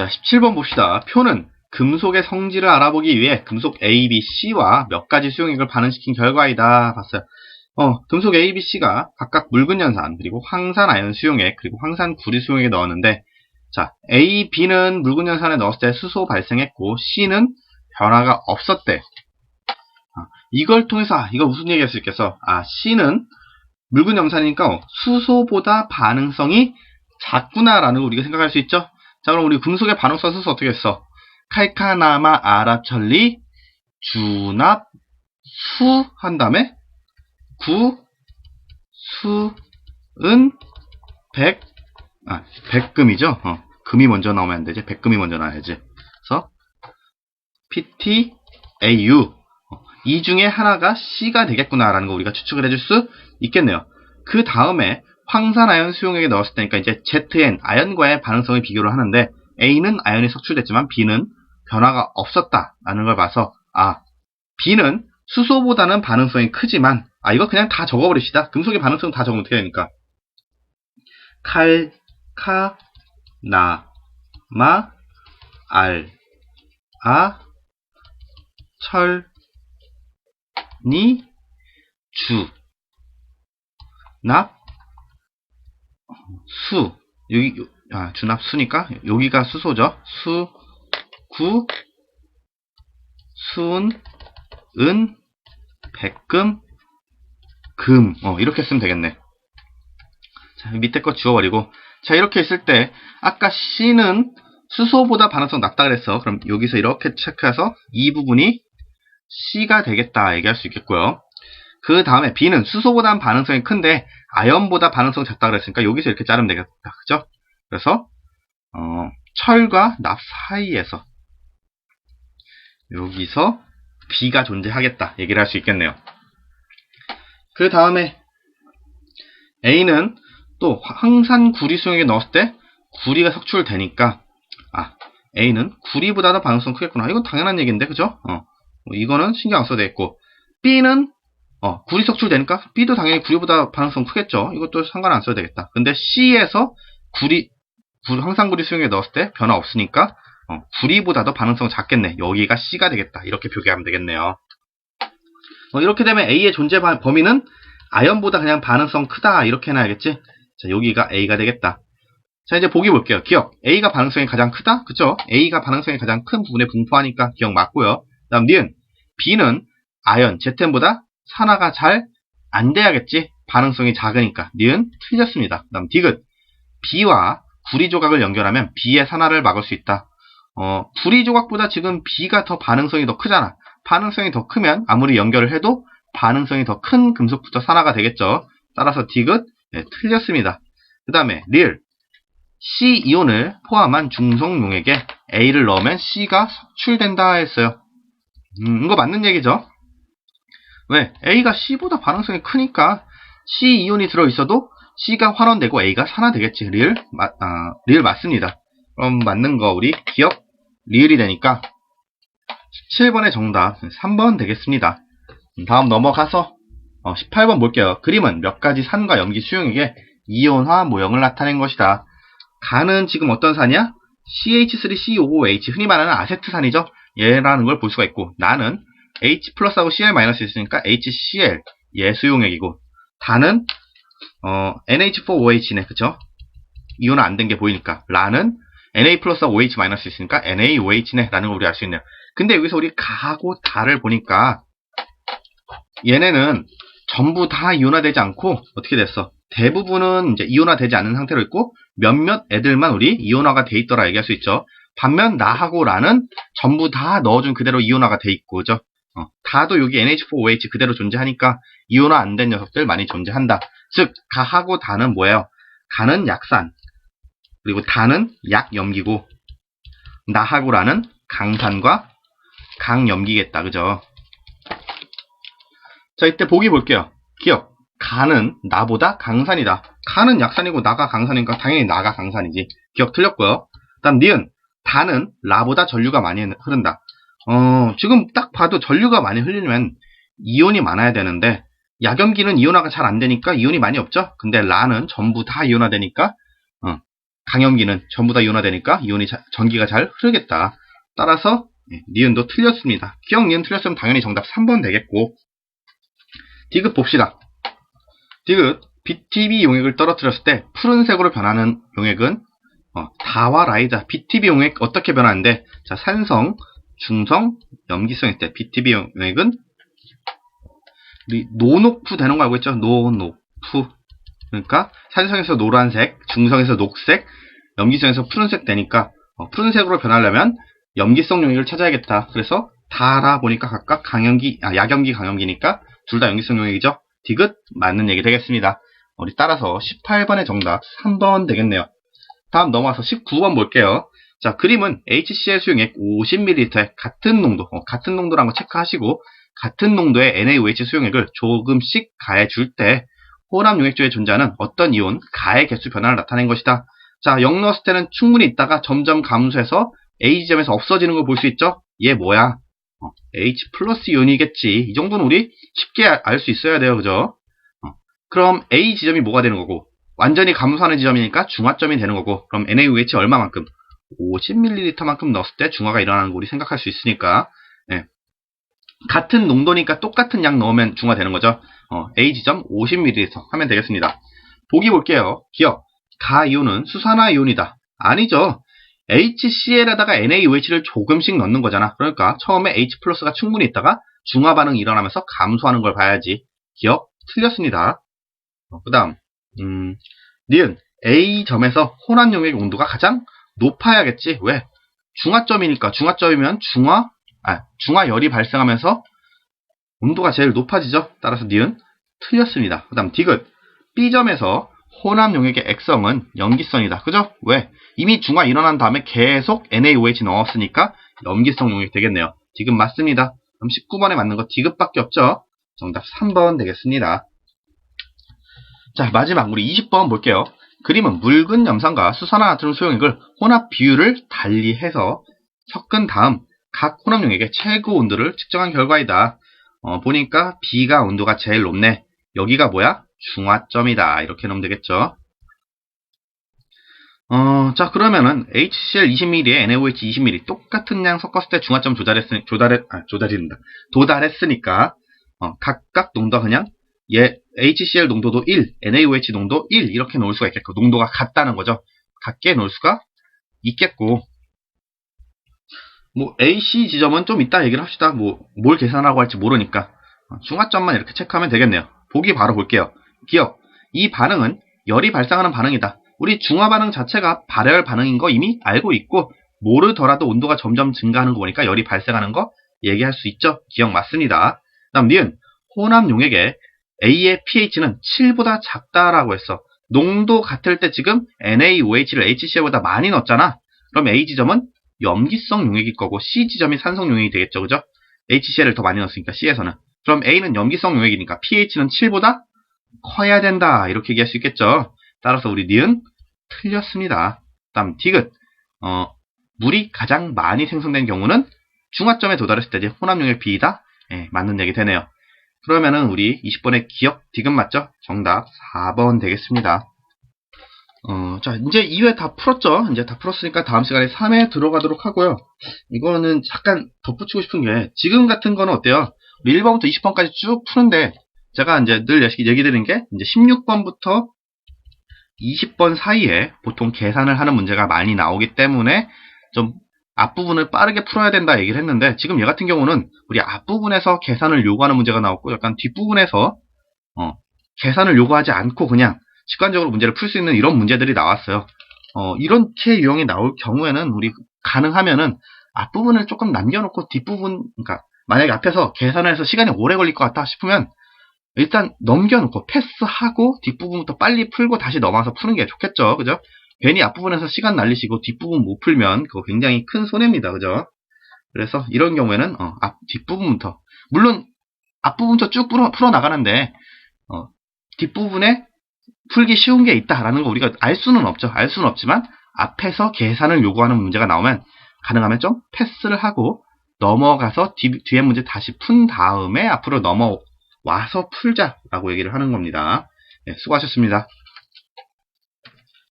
자, 17번 봅시다. 표는 금속의 성질을 알아보기 위해 금속 A, B, C와 몇 가지 수용액을 반응시킨 결과이다. 봤어요. 어, 금속 A, B, C가 각각 묽은 연산, 그리고 황산 아연 수용액, 그리고 황산 구리 수용액에 넣었는데, 자, A, B는 묽은 연산에 넣었을 때 수소 발생했고, C는 변화가 없었대. 아, 이걸 통해서, 아, 이거 무슨 얘기 할 수 있겠어? 아, C는 묽은 염산이니까 수소보다 반응성이 작구나라는 거 우리가 생각할 수 있죠? 자, 그럼 우리 금속의 반응성 순서 어떻게 했어? 칼카나마, 아라철리, 주납, 수, 한 다음에 구, 수, 은, 백, 아, 백금이죠? 어, 금이 먼저 나오면 안 되지. 백금이 먼저 나와야지. 그래서, PT, AU. 어, 이 중에 하나가 C가 되겠구나라는 거 우리가 추측을 해줄 수 있겠네요. 그 다음에 황산 아연 수용액에 넣었을 때니까 이제 ZN, 아연과의 반응성을 비교를 하는데 A는 아연이 석출됐지만 B는 변화가 없었다라는 걸 봐서 아, B는 수소보다는 반응성이 크지만 아, 이거 그냥 다 적어버립시다. 금속의 반응성 다 적으면 어떻게 되니까 칼, 카, 나, 마, 알, 아, 철, 니, 주, 납, 수. 여기, 아, 주납 수니까, 여기가 수소죠. 수, 구, 수은, 은, 백금, 금. 어, 이렇게 쓰면 되겠네. 자, 밑에 거 지워버리고. 자, 이렇게 했을 때, 아까 C는 수소보다 반응성 낮다 그랬어. 그럼 여기서 이렇게 체크해서 이 부분이 C가 되겠다 얘기할 수 있겠고요. 그 다음에 B는 수소보다는 반응성이 큰데 아연보다 반응성 작다 그랬으니까 여기서 이렇게 자르면 되겠다. 그죠? 그래서 어, 철과 납 사이에서 여기서 B가 존재하겠다 얘기를 할 수 있겠네요. 그 다음에 A는 또 황산 구리 수용액에 넣었을 때 구리가 석출되니까 아 A는 구리보다도 반응성 크겠구나. 이건 당연한 얘기인데 그죠? 어, 뭐 이거는 신경 안 써도 되겠고 B는 어, 구리 석출되니까 B도 당연히 구리보다 반응성 크겠죠. 이것도 상관 안 써도 되겠다. 근데 C에서 구리, 구리 황산구리 수용에 넣었을 때 변화 없으니까 어, 구리보다도 반응성 작겠네. 여기가 C가 되겠다. 이렇게 표기하면 되겠네요. 어, 이렇게 되면 A의 존재 범위는 아연보다 그냥 반응성 크다. 이렇게 해놔야겠지. 자, 여기가 A가 되겠다. 자, 이제 보기 볼게요. 기억. A가 반응성이 가장 크다? 그쵸? A가 반응성이 가장 큰 부분에 분포하니까 기억 맞고요. 그 다음, 니은. B는 아연, ZN보다 산화가 잘 안 돼야겠지? 반응성이 작으니까. 니은 틀렸습니다. 그 다음 디귿. B와 구리 조각을 연결하면 B의 산화를 막을 수 있다. 어, 구리 조각보다 지금 B가 더 반응성이 더 크잖아. 반응성이 더 크면 아무리 연결을 해도 반응성이 더 큰 금속부터 산화가 되겠죠. 따라서 디귿 네, 틀렸습니다. 그 다음에 릴. C 이온을 포함한 중성용액에 A를 넣으면 C가 석출된다 했어요. 음, 이거 맞는 얘기죠? 왜? A가 C보다 반응성이 크니까 C 이온이 들어있어도 C가 환원되고 A가 산화되겠지. 리을, 맞, 아, 리을 맞습니다. 그럼 맞는 거 우리 기억 리을이 되니까 17번의 정답 3번 되겠습니다. 다음 넘어가서 어, 18번 볼게요. 그림은 몇 가지 산과 염기 수용액의 이온화 모형을 나타낸 것이다. 간은 지금 어떤 산이야? CH3COOH 흔히 말하는 아세트산이죠. 얘라는 걸 볼 수가 있고 나는 H 플러스하고 Cl 마이너스 있으니까 HCl 예 수용액이고 단은 어, NH4OH네 그쵸? 이온은 안 된 게 보이니까 라는 Na 플러스하고 OH 마이너스 있으니까 NaOH네 라는 걸 우리 알 수 있네요. 근데 여기서 우리 가하고 다를 보니까 얘네는 전부 다 이온화되지 않고 어떻게 됐어? 대부분은 이제 이온화되지 않은 상태로 있고 몇몇 애들만 우리 이온화가 돼 있더라 얘기할 수 있죠. 반면 나하고 라는 전부 다 넣어준 그대로 이온화가 돼 있고 그죠? 어, 다도 여기 NH4OH 그대로 존재하니까 이온화 안 된 녀석들 많이 존재한다. 즉 가하고 다는 뭐예요? 가는 약산 그리고 다는 약염기고 나하고 라는 강산과 강염기겠다. 그죠? 자 이때 보기 볼게요. 기억 가는 나보다 강산이다. 가는 약산이고 나가 강산이니까 당연히 나가 강산이지. 기억 틀렸고요. 다음 니은 다는 라보다 전류가 많이 흐른다. 어, 지금 딱 봐도 전류가 많이 흘리면 이온이 많아야 되는데 약염기는 이온화가 잘 안 되니까 이온이 많이 없죠. 근데 라는 전부 다 이온화되니까 어, 강염기는 전부 다 이온화되니까 이온이 자- 전기가 잘 흐르겠다. 따라서 예, 니은도 틀렸습니다. 기억 니은 틀렸으면 당연히 정답 3번 되겠고 디귿 봅시다. 디귿 BTB 용액을 떨어뜨렸을 때 푸른색으로 변하는 용액은 어, 다와 라이자 BTB 용액 어떻게 변하는데 자 산성, 중성, 염기성일 때 BTB 용액은 노노프 되는 거 알고 있죠? 노노프 그러니까 산성에서 노란색, 중성에서 녹색, 염기성에서 푸른색 되니까 어, 푸른색으로 변하려면 염기성 용액을 찾아야겠다. 그래서 다라 보니까 각각 강염기, 아, 약염기, 강염기니까 둘 다 염기성 용액이죠. 디귿 맞는 얘기 되겠습니다. 우리 따라서 18번의 정답 3번 되겠네요. 다음 넘어와서 19번 볼게요. 자, 그림은 HCl 수용액 50ml에 같은 농도, 어, 같은 농도라는 거 체크하시고 같은 농도의 NaOH 수용액을 조금씩 가해 줄 때 호남 용액조에 존재하는 어떤 이온, 가해 개수 변화를 나타낸 것이다. 자, 0 넣었을 때는 충분히 있다가 점점 감소해서 A 지점에서 없어지는 걸 볼 수 있죠? 얘 뭐야? 어, H 플러스 이온이겠지. 이 정도는 우리 쉽게 알 수 있어야 돼요. 그죠? 어, 그럼 A 지점이 뭐가 되는 거고, 완전히 감소하는 지점이니까 중화점이 되는 거고, 그럼 NaOH 얼마만큼? 50ml만큼 넣었을 때 중화가 일어나는 거 우리 생각할 수 있으니까, 예. 같은 농도니까 똑같은 양 넣으면 중화 되는 거죠. 어, A 지점 50ml 하면 되겠습니다. 보기 볼게요. 기억. 가이온은 수산화 이온이다. 아니죠. HCl에다가 NaOH를 조금씩 넣는 거잖아. 그러니까 처음에 H 플러스가 충분히 있다가 중화 반응이 일어나면서 감소하는 걸 봐야지. 기억 틀렸습니다. 그 다음 음, 니은 A점에서 혼합 용액 온도가 가장 높아야겠지. 왜? 중화점이니까 중화점이면 중화 아, 중화열이 발생하면서 온도가 제일 높아지죠. 따라서 니은 틀렸습니다. 그 다음 디귿 B점에서 혼합 용액의 액성은 염기성이다. 그죠? 왜? 이미 중화 일어난 다음에 계속 NaOH 넣었으니까 염기성 용액 되겠네요. 디귿 맞습니다. 그럼 19번에 맞는 거 디귿밖에 없죠? 정답 3번 되겠습니다. 자, 마지막 우리 20번 볼게요. 그림은 묽은 염산과 수산화나트륨 수용액을 혼합 비율을 달리해서 섞은 다음 각 혼합 용액의 최고 온도를 측정한 결과이다. 어, 보니까 B가 온도가 제일 높네. 여기가 뭐야? 중화점이다. 이렇게 넣으면 되겠죠. 어, 자, 그러면은 HCl 20ml에 NaOH 20ml 똑같은 양 섞었을 때 중화점 조달했, 조달했, 아, 조달입니다. 도달했으니까, 어, 각각 농도가 그냥, 얘, HCl 농도도 1, NaOH 농도 1, 이렇게 놓을 수가 있겠고, 농도가 같다는 거죠. 같게 놓을 수가 있겠고, 뭐, AC 지점은 좀 이따 얘기를 합시다. 뭐, 뭘 계산하고 할지 모르니까. 어, 중화점만 이렇게 체크하면 되겠네요. 보기 바로 볼게요. 기억. 이 반응은 열이 발생하는 반응이다. 우리 중화 반응 자체가 발열 반응인 거 이미 알고 있고 모르더라도 온도가 점점 증가하는 거 보니까 열이 발생하는 거 얘기할 수 있죠. 기억 맞습니다. 다음 니은 혼합 용액에 A의 pH는 7보다 작다라고 했어. 농도 같을 때 지금 NaOH를 HCl보다 많이 넣었잖아. 그럼 A 지점은 염기성 용액일 거고 C 지점이 산성 용액이 되겠죠. 그죠? HCl을 더 많이 넣었으니까 C에서는. 그럼 A는 염기성 용액이니까 pH는 7보다 커야 된다. 이렇게 얘기할 수 있겠죠. 따라서 우리 니은 틀렸습니다. 다음 디귿 어, 물이 가장 많이 생성된 경우는 중화점에 도달했을 때 혼합용액 B이다. 예, 맞는 얘기 되네요. 그러면은 우리 20번의 기억 디귿 맞죠? 정답 4번 되겠습니다. 어, 자, 이제 2회 다 풀었죠? 이제 다 풀었으니까 다음 시간에 3회 들어가도록 하고요. 이거는 잠깐 덧붙이고 싶은 게, 지금 같은 거는 어때요? 우리 1번부터 20번까지 쭉 푸는데, 제가 이제 늘 얘기 드리는 게, 이제 16번부터 20번 사이에 보통 계산을 하는 문제가 많이 나오기 때문에 좀 앞부분을 빠르게 풀어야 된다 얘기를 했는데 지금 얘 같은 경우는 우리 앞부분에서 계산을 요구하는 문제가 나왔고 약간 뒷부분에서 어, 계산을 요구하지 않고 그냥 직관적으로 문제를 풀 수 있는 이런 문제들이 나왔어요. 어, 이렇게 유형이 나올 경우에는 우리 가능하면은 앞부분을 조금 남겨놓고 뒷부분 그러니까 만약에 앞에서 계산을 해서 시간이 오래 걸릴 것 같다 싶으면 일단 넘겨놓고 패스하고 뒷부분부터 빨리 풀고 다시 넘어와서 푸는 게 좋겠죠. 그죠? 괜히 앞부분에서 시간 날리시고 뒷부분 못 풀면 그거 굉장히 큰 손해입니다. 그죠? 그래서 이런 경우에는 어, 앞 뒷부분부터 물론 앞부분부터 쭉 풀어, 풀어 나가는데 어, 뒷부분에 풀기 쉬운 게 있다라는 거 우리가 알 수는 없죠. 알 수는 없지만 앞에서 계산을 요구하는 문제가 나오면 가능하면 좀 패스를 하고 넘어가서 뒤, 뒤에 문제 다시 푼 다음에 앞으로 넘어 와서 풀자라고 얘기를 하는 겁니다. 네, 수고하셨습니다.